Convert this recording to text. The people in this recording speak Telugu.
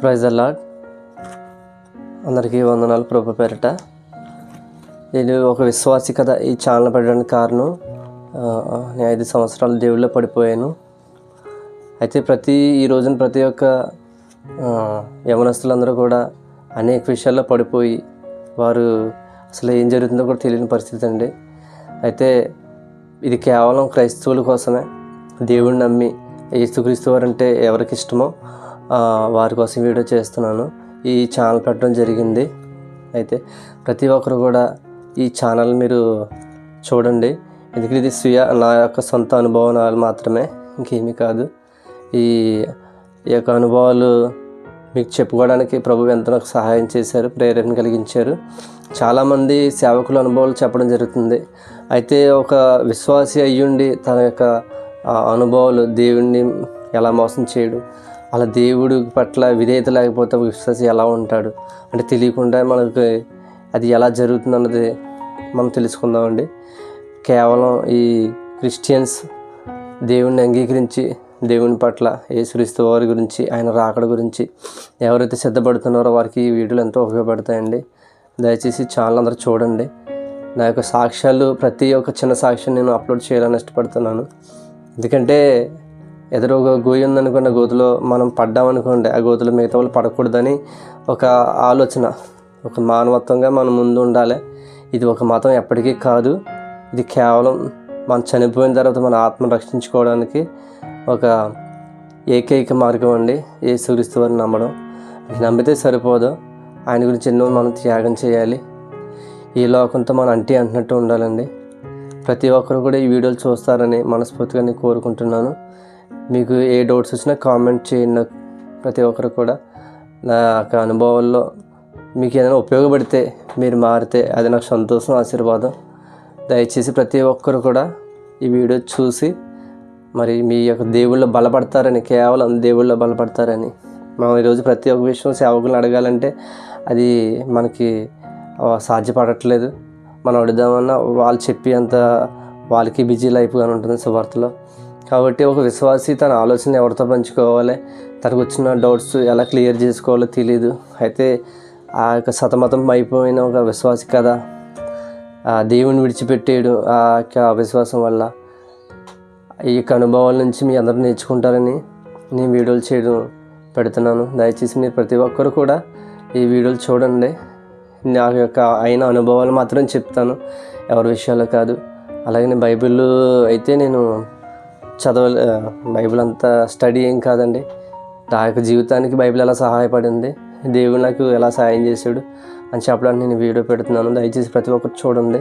ప్రైజ్ అలాడ్ అందరికీ వందనాలు ప్రభు పేరిట. నేను ఒక విశ్వాసి కథ ఈ ఛానల్ పెట్టడానికి కారణం నేను ఐదు సంవత్సరాలు దేవుళ్ళో పడిపోయాను. అయితే ప్రతి ఈ రోజున ప్రతి ఒక్క యవనస్తులందరూ కూడా అనేక విషయాల్లో పడిపోయి వారు అసలు ఏం జరుగుతుందో కూడా తెలియని పరిస్థితి అండి. అయితే ఇది కేవలం క్రైస్తవుల కోసమే. దేవుడిని నమ్మి ఏసుక్రీస్తు వారంటే ఎవరికి ఇష్టమో వారి కోసం వీడియో చేస్తున్నాను. ఈ ఛానల్ పెట్టడం జరిగింది. అయితే ప్రతి ఒక్కరు కూడా ఈ ఛానల్ మీరు చూడండి. ఎందుకంటే ఇది స్వీయ నా యొక్క సొంత అనుభవాలు మాత్రమే ఇంకేమీ కాదు. ఈ ఈ యొక్క అనుభవాలు మీకు చెప్పుకోవడానికి ప్రభు ఎంతో నాకు సహాయం చేశారు ప్రేరణ కలిగించారు. చాలామంది సేవకుల అనుభవాలు చెప్పడం జరుగుతుంది. అయితే ఒక విశ్వాసి అయ్యుండి తన యొక్క అనుభవాలు దేవుణ్ణి ఎలా మోసం చేయడు అలా దేవుడి పట్ల విధేయత లేకపోతే ఒక విశ్వాసి ఎలా ఉంటాడు? అంటే తెలియకుండా మనకి అది ఎలా జరుగుతుంది అన్నది మనం తెలుసుకుందామండి. కేవలం ఈ క్రిస్టియన్స్ దేవుణ్ణి అంగీకరించి దేవుని పట్ల యేసుక్రీస్తు వారి గురించి ఆయన రాకడ గురించి ఎవరైతే సిద్ధపడుతున్నారో వారికి ఈ వీడియోలు ఎంతో ఉపయోగపడతాయండి. దయచేసి ఛానల్ అందరూ చూడండి. నా యొక్క సాక్ష్యాలు ప్రతి ఒక్క చిన్న సాక్ష్యం నేను అప్లోడ్ చేయాలని ఇష్టపడుతున్నాను. ఎందుకంటే ఎదురు ఒక ఉందనుకోండి ఆ గోతులో మనం పడ్డామనుకోండి ఆ గోతులో మిగతా వాళ్ళు పడకూడదని ఒక ఆలోచన ఒక మానవత్వంగా మనం ముందు ఉండాలి. ఇది ఒక మతం ఎప్పటికీ కాదు. ఇది కేవలం మనం చనిపోయిన తర్వాత మన ఆత్మను రక్షించుకోవడానికి ఒక ఏకైక మార్గం అండి. ఏ సూరిస్తు వారిని నమ్మడం. నమ్మితే సరిపోదు. ఆయన గురించి ఎన్నో మనం త్యాగం చేయాలి. ఈ లోకంతో మనం అంటి అంటున్నట్టు ఉండాలండి. ప్రతి ఒక్కరు కూడా ఈ వీడియోలు చూస్తారని మనస్ఫూర్తిగా నేను కోరుకుంటున్నాను. మీకు ఏ డౌట్స్ వచ్చినా కామెంట్ చేయండి నాకు ప్రతి ఒక్కరు కూడా. నా యొక్క అనుభవాల్లో మీకు ఏదైనా ఉపయోగపడితే మీరు మారితే అది నాకు సంతోషం ఆశీర్వాదం. దయచేసి ప్రతి ఒక్కరు కూడా ఈ వీడియో చూసి మరి మీ యొక్క దేవుళ్ళు బలపడతారని కేవలం దేవుళ్ళు బలపడతారని మనం ఈరోజు ప్రతి ఒక్క విషయం సేవకులను అడగాలంటే అది మనకి సాధ్యపడట్లేదు. మనం అడుగుదామన్నా వాళ్ళు చెప్పి అంత వాళ్ళకి బిజీ లైఫ్గా ఉంటుంది సువార్తలో. కాబట్టి ఒక విశ్వాసి తన ఆలోచన ఎవరితో పంచుకోవాలి? తనకు వచ్చిన డౌట్స్ ఎలా క్లియర్ చేసుకోవాలో తెలియదు అయితే ఆ యొక్క సతమతం అయిపోయిన ఒక విశ్వాసి కదా. ఆ దేవుని విడిచిపెట్టేయడు ఆ యొక్క విశ్వాసం వల్ల. ఈ యొక్క అనుభవాల నుంచి మీ అందరూ నేర్చుకుంటారని నేను వీడియోలు చేయడం పెడుతున్నాను. దయచేసి మీరు ప్రతి ఒక్కరు కూడా ఈ వీడియోలు చూడండి. నా యొక్క అయిన అనుభవాలు మాత్రం చెప్తాను. ఎవరి విషయాలు కాదు. అలాగే బైబిల్ అయితే నేను చదవలే బైబిల్ అంతా స్టడీ ఏం కాదండి. నా యొక్క జీవితానికి బైబిల్ ఎలా సహాయపడింది దేవుడు నాకు ఎలా సహాయం చేశాడు అని చెప్పడానికి నేను వీడియో పెడుతున్నాను. దయచేసి ప్రతి ఒక్కరు చూడండి.